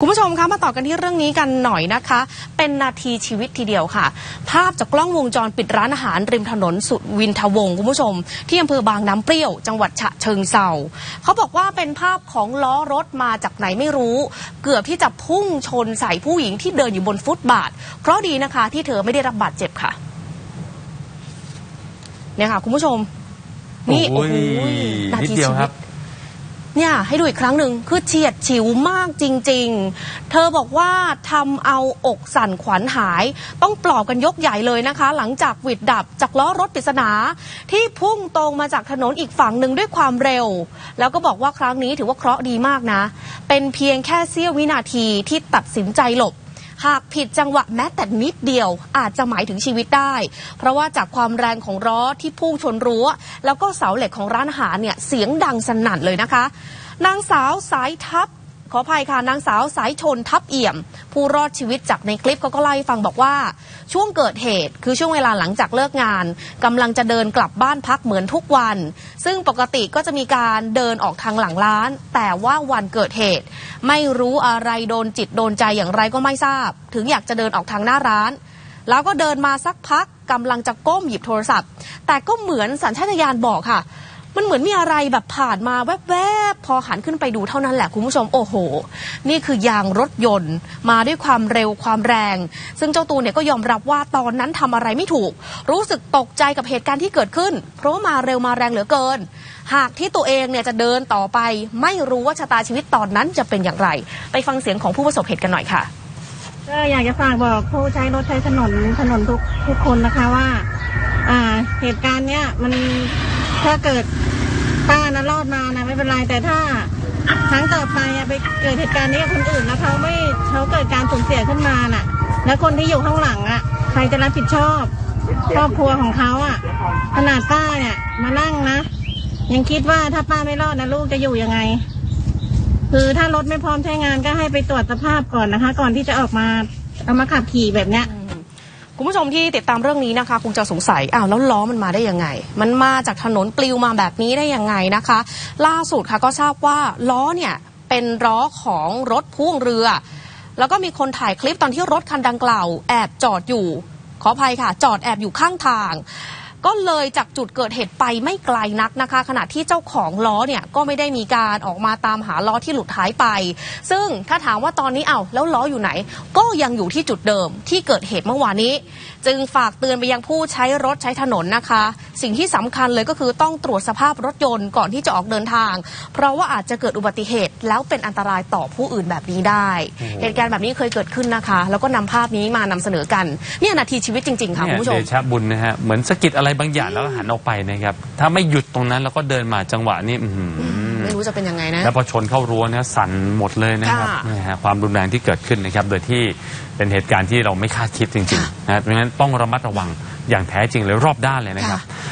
คุณผู้ชมคะมาต่อกันที่เรื่องนี้กันหน่อยนะคะ เป็นนาทีชีวิตทีเดียวค่ะ ภาพจากกล้องวงจรปิดร้านอาหารริมถนนสุวินทวงศ์คุณผู้ชม ที่อำเภอบางน้ำเปรี้ยว จังหวัดฉะเชิงเซาเขาบอกว่าเป็นภาพของล้อรถมาจากไหนไม่รู้ เกือบที่จะพุ่งชนใส่ผู้หญิงที่เดินอยู่บนฟุตบาท เพราะดีนะคะที่เธอไม่ได้รับบาดเจ็บค่ะเนี่ยค่ะคุณผู้ชมนี่โอ้โหนานิดทีเดียวชีควิรัตบ เนี่ยให้ดูอีกครั้งหนึ่งคือเฉียดฉิวมากจริง ๆ เธอบอกว่าทำเอาอกสั่นขวัญหาย ต้องปลอบกันยกใหญ่เลยนะคะ หลังจากวิดดับจากล้อรถปริศนา ที่พุ่งตรงมาจากถนนอีกฝั่งหนึ่งด้วยความเร็ว แล้วก็บอกว่าครั้งนี้ถือว่าเคราะห์ดีมากนะ เป็นเพียงแค่เสี้ยววินาทีที่ตัดสินใจหลบ หากผิดจังหวะแม้แต่นิดเดียวอาจจะหมายถึงชีวิตได้ เพราะว่าจากความแรงของล้อที่พุ่งชนรั้ว แล้วก็เสาเหล็กของร้านอาหารเนี่ยเสียงดังสนั่นเลยนะคะ นางสาวสายทับ ขออภัยค่ะนางสาวสายชนทับเอี่ยม ผู้รอดชีวิตจากในคลิปเขาก็เล่าให้ฟังบอกว่า ช่วงเกิดเหตุคือช่วงเวลาหลังจากเลิกงานกำลังจะเดินกลับบ้านพักเหมือนทุกวัน ซึ่งปกติก็จะมีการเดินออกทางหลังร้าน แต่ว่าวันเกิดเหตุ ไม่รู้อะไรโดนจิตโดนใจอย่างไรก็ไม่ทราบ ถึงอยากจะเดินออกทางหน้าร้าน แล้วก็เดินมาสักพักกำลังจะก้มหยิบโทรศัพท์ แต่ก็เหมือนสัญชาตญาณบอกค่ะ มันเหมือนมีอะไรแบบผ่านมาแวบๆ พอหันขึ้นไปดูเท่านั้นแหละคุณผู้ชม โอ้โห นี่คือยางรถยนต์มาด้วยความเร็วความแรง ซึ่งเจ้าตัวเนี่ยก็ยอมรับว่าตอนนั้นทำอะไรไม่ถูก รู้สึกตกใจกับเหตุการณ์ที่เกิดขึ้น เพราะว่ามาเร็วมาแรงเหลือเกิน หากที่ตัวเองเนี่ยจะเดินต่อไป ไม่รู้ว่าชะตาชีวิตตอนนั้นจะเป็นอย่างไร ไปฟังเสียงของผู้ประสบเหตุกันหน่อยค่ะก็อยากจะฝากบอกผู้ใช้รถใช้ถนนถนนทุกทุกคนนะคะว่า อ่า เหตุการณ์เนี้ยมันถ้าเกิด ป้านะรอดมานะไม่เป็นไรแต่ถ้าครั้งต่อไปอะไปเกิดเหตุการณ์นี้กับคนอื่นแล้วเขาไม่เขาเกิดการสูญเสียขึ้นมาน่ะ แล้วคนที่อยู่ข้างหลังอะใครจะรับผิดชอบครอบครัวของเขาอะขนาดป้าเนี่ยมานั่งนะยังคิดว่าถ้าป้าไม่รอดนะลูกจะอยู่ยังไง คือถ้ารถไม่พร้อมใช้งานก็ให้ไปตรวจสภาพก่อนนะคะ ก่อนที่จะออกมาเอามาขับขี่แบบเนี้ย คุณผู้ชมที่ติดตามเรื่องนี้นะคะ คงจะสงสัยอ้าวแล้วล้อมันมาได้ยังไง มันมาจากถนนปลิวมาแบบนี้ได้ยังไงนะคะ ล่าสุดค่ะก็ทราบว่าล้อเนี่ยเป็นล้อของรถพ่วงเรือ แล้วก็มีคนถ่ายคลิปตอนที่รถคันดังกล่าวแอบจอดอยู่ ขออภัยค่ะ จอดแอบอยู่ข้างทาง ก็เลยจากจุดเกิดเหตุไปไม่ไกลนักนะคะ ขณะที่เจ้าของล้อเนี่ยก็ไม่ได้มีการออกมาตามหาล้อที่หลุดหายไป ซึ่งถ้าถามว่าตอนนี้เอา้าแล้วล้ออยู่ไหน ก็ยังอยู่ที่จุดเดิมที่เกิดเหตุเมื่อวานนี้จึงฝากเตือนไปยังผู้ใช้รถใช้ถนนนะคะ สิ่งที่สำคัญเลยก็คือต้องตรวจสภาพรถยนต์ก่อนที่จะออกเดินทาง เพราะว่าอาจจะเกิดอุบัติเหตุ แล้วเป็นอันตรายต่อผู้อื่นแบบนี้ได้ เหตุการณ์แบบนี้เคยเกิดขึ้นนะคะ แล้วก็นำภาพนี้มานำเสนอกันเนี่ยนาทีชีวิตจริง ๆ ค่ะเนี่คุยณผู้ชมเดชะบุญนะฮะเหมือนสะกิดอะไรบางอย่างแล้วก็หันออกไปนะครับถ้าไม่หยุดตรงนั้นแล้วก็เดินมาจังหวะนี้อื้อหือไม่ รู้จะเป็นยังไงนะ แล้วพอชนเข้ารั้วเนี่ยสั่นหมดเลยนะครับค่ะนี่ฮะความรุนแรงที่เกิดขึ้นนะครับ โดยที่เป็นเหตุการณ์ที่เราไม่คาดคิดจริงๆนะเพราะฉะนั้นต้องระมัดระวังอย่างแท้จริงเลยรอบด้านเลยนะครับค่ะ